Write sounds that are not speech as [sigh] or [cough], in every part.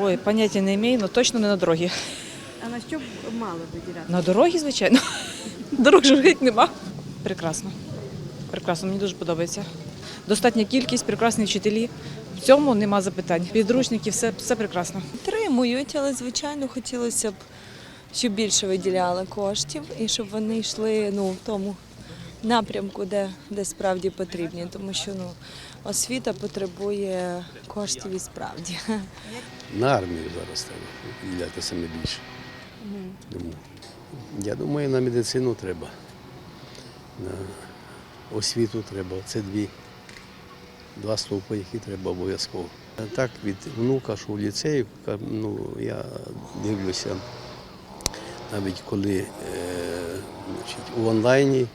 Ой, поняття не маю, але точно не на дорогі. А на що б мали виділяти? На дорогі, звичайно. Дорог же геть нема. Прекрасно. Прекрасно, мені дуже подобається. Достатня кількість, прекрасні вчителі. В цьому нема запитань. Підручники, все, все прекрасно. Підтримують, але звичайно хотілося б, щоб більше виділяли коштів і щоб вони йшли ну, в тому напрямку, де, де справді потрібні. Тому що ну, освіта потребує коштів і справді. На армію зараз треба виділяти саме більше. Тому, я думаю, на медицину треба, на освіту треба. Це дві, два стовпи, які треба обов'язково. Так, від внука, що в ліцеї, ну, я дивлюся, навіть коли е, значить, у онлайні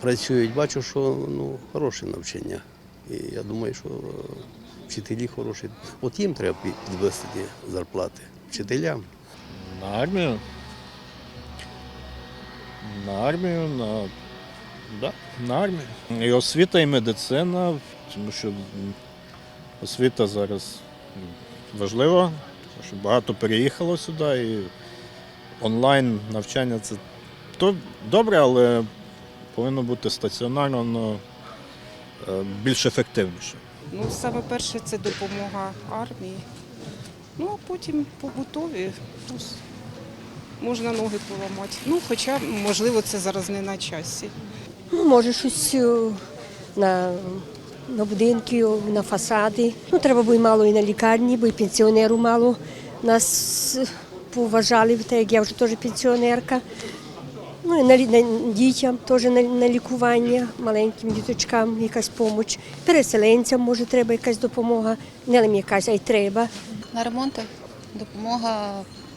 працюють, бачу, що ну, хороше навчання. І я думаю, що вчителі хороші. От їм треба пі- підвести зарплати. Вчителям. На армію. На армію, на, да, на армію. І освіта, і медицина, тому що освіта зараз важлива, тому що багато переїхало сюди і онлайн навчання це то добре, але повинно бути стаціонарно, е, більш ефективніше. Ну, саме перше це допомога армії. Ну, а потім побутові. Ну, можна ноги поламати. Ну, хоча, можливо, це зараз не на часі. Ну, може, щось е, на, на будинки, на фасади. Ну, треба було і мало і на лікарні, бо і пенсіонеру мало. Нас е, поважали, так як я вже теж пенсіонерка. Ну, і на, на дітям теж на, на лікування, маленьким діточкам якась допомога. Переселенцям, може, треба якась допомога. Не нам якась, а й треба. На ремонти, допомога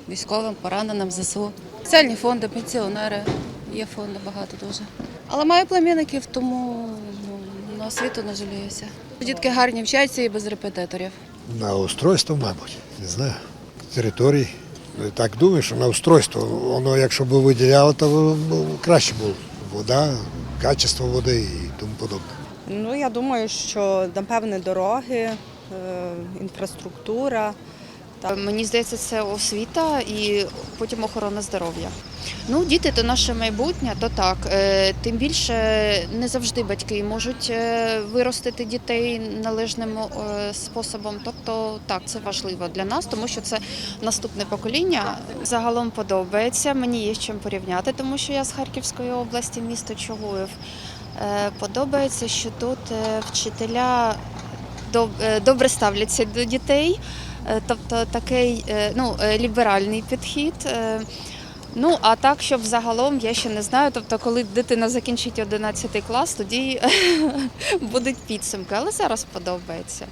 військовим, пораненим ЗСУ. Соціальні фонди, пенсіонери. Є фонди багато дуже. Але маю племінників, тому ну, на освіту не жаліюся. Дітки гарні вчаться і без репетиторів. На устройство, мабуть, не знаю. Території. Так думаю, що на устройство. Воно, якщо б виділяло, то краще було. Вода, качество води і тому подобне. Ну, я думаю, що напевне дороги, е, інфраструктура. Мені здається, це освіта і потім охорона здоров'я. Ну, діти то наше майбутнє, то так. Е, Тим більше не завжди батьки можуть е, виростити дітей належним е, способом. Тобто, так, це важливо для нас, тому що це наступне покоління. Загалом подобається. Мені є з чим порівняти, тому що я з Харківської області, місто Чугуїв. Е, Подобається, що тут е, вчителя е, добре ставляться до дітей. Е, Тобто такий е, ну, е, ліберальний підхід. Ну, а так, щоб загалом, я ще не знаю. Тобто, коли дитина закінчить 11 клас, тоді [laughs] будуть підсумки. Але зараз подобається.